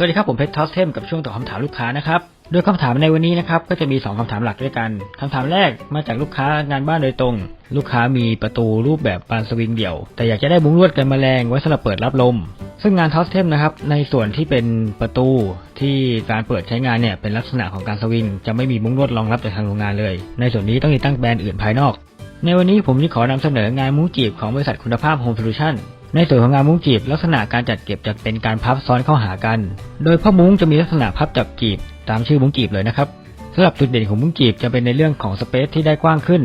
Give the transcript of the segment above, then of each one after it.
สวัสดีครับผมเพชรทอสเทมกับช่วงตอบคำถามลูกค้านะครับโดยคำถามในวันนี้นะครับก็จะมี 2คำถามหลักด้วยกันคำถามแรกมาจากลูกค้างานบ้านโดยตรง ลูกค้ามีประตูรูปแบบบานสวิงเดี่ยว แต่อยากจะได้มุ้งลวดกันแมลงไว้สำหรับเปิดรับลม ซึ่งงานทอสเทมนะครับในส่วนที่เป็นประตูที่การเปิดใช้งานเนี่ยเป็นลักษณะของการสวิง จะไม่มีมุ้งลวดรองรับจากทางโรงงานเลย ในส่วนนี้ต้องติดตั้งแบรนด์อื่นภายนอก ในวันนี้ผมจะขอนำเสนองานมุ้งจีบของบริษัทคุณภาพโฮมโซลูชัน ในส่วนของงานมุ้งจีบลักษณะการจัดเก็บจะเป็นการพับซ้อนเข้าหากัน โดยผ้ามุ้งจะมีลักษณะพับจับจีบตามชื่อมุ้งจีบเลยนะครับสำหรับจุดเด่นของมุ้งจีบจะเป็นในเรื่องของสเปซที่ได้กว้างขึ้น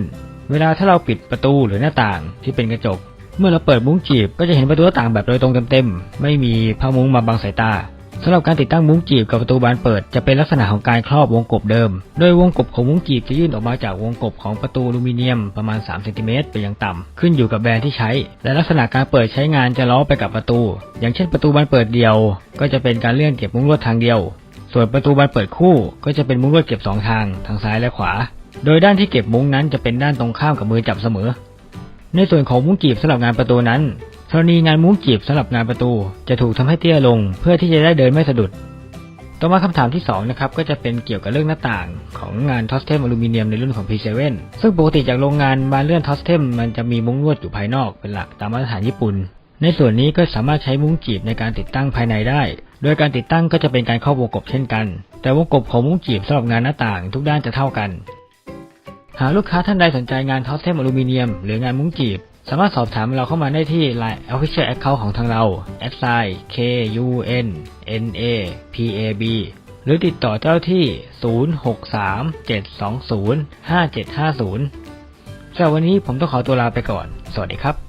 เวลาถ้าเราปิดประตูหรือหน้าต่างที่เป็นกระจก เมื่อเราเปิดมุ้งจีบก็จะเห็นประตูหน้าต่างแบบโดยตรงเต็มๆไม่มีผ้ามุ้งมาบังสายตา สำหรับการติดตั้งมุ้งจีบกับประตูบานเปิดจะเป็นลักษณะของการครอบวงกบเดิม โดยวงกบของมุ้งจีบจะยื่นออกมาจากวงกบของประตูอลูมิเนียมประมาณ3เซนติเมตรไปยังต่ำขึ้นอยู่กับแบรนด์ที่ใช้ และลักษณะการเปิดใช้งานจะล้อไปกับประตู อย่างเช่นประตูบานเปิดเดียว ก็จะเป็นการเลื่อนเก็บมุ้งลวดทางเดียว ส่วนประตูบานเปิดคู่ก็จะเป็นมุ้งลวดเก็บสองทางทางซ้ายและขวา โดยด้านที่เก็บมุ้งนั้นจะเป็นด้านตรงข้ามกับมือจับเสมอ ในส่วนของมุ้งจีบสำหรับงานประตูนั้น กรณีงานมุ้งจีบสำหรับงานประตู จะถูกทำให้เตี้ยลง เพื่อที่จะได้เดินไม่สะดุด ต่อมาคำถามที่2นะครับก็จะเป็นเกี่ยวกับเรื่องหน้าต่าง ของงานทอสเทมอลูมิเนียมในรุ่นของ P7 ซึ่งปกติจากโรงงานบานเลื่อนทอสเทมมันจะมีมุ้งลวดอยู่ภายนอกเป็นหลักตามมาตรฐานญี่ปุ่น ในส่วนนี้ก็สามารถใช้มุ้งจีบในการติดตั้งภายในได้ โดยการติดตั้งก็จะเป็นการครอบวงกบเช่นกัน แต่วงกบของมุ้งจีบสำหรับงานหน้าต่างทุกด้านจะเท่ากัน หากลูกค้าท่านใดสนใจงานทอสเทมอลูมิเนียม หรืองานมุ้งจีบ สามารถสอบถามเราเข้ามาได้ที่ Line Official Account ของทางเรา s i k u n n a p a b หรือติดต่อเจ้าที่ 0637205750สำหรับวันนี้ผมต้องขอตัวลาไปก่อน สวัสดีครับ